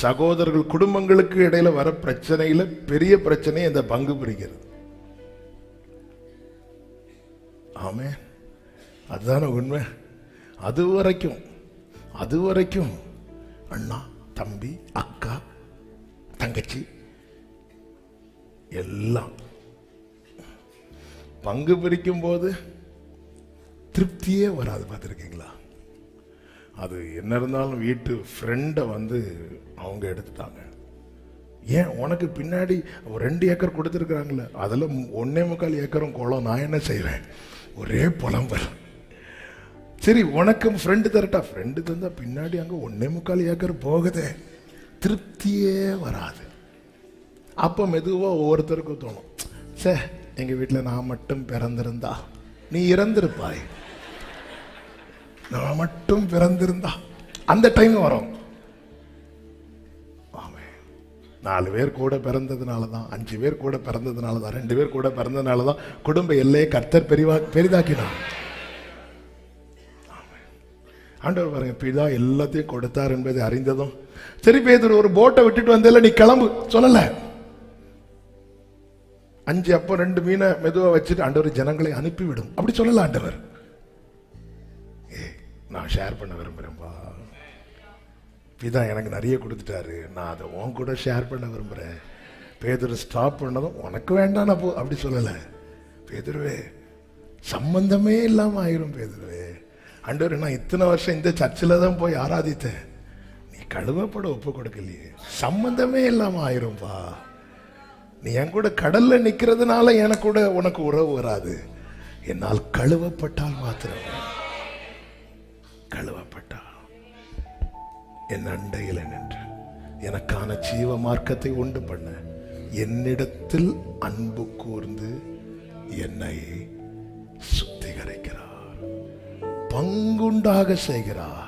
சகோதரர்கள் குடும்பங்களுக்கு இடையில வர பிரச்சனையில பெரிய பிரச்சனை இந்த பங்கு பிரிக்கிறது. ஆமே அதுதான உண்மை. அது வரைக்கும் அது வரைக்கும் அண்ணா தம்பி அக்கா தங்கச்சி எல்லாம் பங்கு பிரிக்கும் போது திருப்தியே வராது பார்த்துருக்கீங்களா? அது என்ன இருந்தாலும் வீட்டு ஃப்ரெண்டை வந்து அவங்க எடுத்துட்டாங்க. ஏன்? உனக்கு பின்னாடி ரெண்டு ஏக்கர் கொடுத்துருக்குறாங்களே அதில் ஒன்னே முக்கால் ஏக்கரும் குளம் நான் என்ன செய்வேன்? ஒரே புலம்பல் சரி உனக்கும் ஃப்ரெண்டு தரட்டா? ஃப்ரெண்டு தந்தால் பின்னாடி அங்கே ஒன்னே முக்கால் ஏக்கர் போகுதே. திருப்தியே வராது. அப்போ மெதுவாக ஒவ்வொருத்தருக்கும் தோணும். சே எங்கள் வீட்டில் நான் மட்டும் பிறந்திருந்தா. நீ இறந்திருப்பாய். நான் மட்டும் பிறந்திருந்தா அந்த டைம் வரும். நாலு பேர் கூட பிறந்ததுனால தான் அஞ்சு பேர் கூட பிறந்ததுனால தான் ரெண்டு பேர் கூட பிறந்ததுனால தான் குடும்ப எல்லையை கர்த்தர் பெரிவா பெரிதாக்கினான் ஆண்டவர் பாருங்க பிதா எல்லாத்தையும் கொடுத்தார் என்பதை அறிந்ததும் சரி பேதர் ஒரு போட்டை விட்டுட்டு வந்ததில்ல நீ கிளம்பு சொல்லலை. அஞ்சு அப்போ ரெண்டு மீனை மெதுவாக வச்சுட்டு ஆண்டவர் ஜனங்களை அனுப்பிவிடும். அப்படி சொல்லலை ஆண்டவர். நான் ஷேர் பண்ண விரும்புகிறேன்ப்பா பிதா எனக்கு நிறைய கொடுத்துட்டாரு. நான் அதை உன் கூட ஷேர் பண்ண விரும்புகிறேன் பேதுரு ஸ்டாப் பண்ணதும் உனக்கு வேண்டாம் நான் போ அப்படி சொல்லலை. பேதுருவே சம்பந்தமே இல்லாமல் ஆயிரும் பேதுருவே. அண்டர் நான் இத்தனை வருஷம் இந்த சர்ச்சில் தான் போய் ஆராதித்தேன். நீ கழுவப்பட ஒப்பு கொடுக்கலையே. சம்பந்தமே இல்லாமல் ஆயிரும்பா. நீ என் கூட கடல்ல நிற்கிறதுனால எனக்கு கூட உனக்கு உறவு வராது. என்னால் கழுவப்பட்டால் மாத்திரம். கழுவப்பட்டார் என் அண்டையில் நின்று எனக்கான ஜீவ மார்க்கத்தை உண்டு பண்ண என்னிடத்தில் அன்பு கூர்ந்து என்னை சுத்திகரிக்கிறார் பங்குண்டாக செய்கிறார்.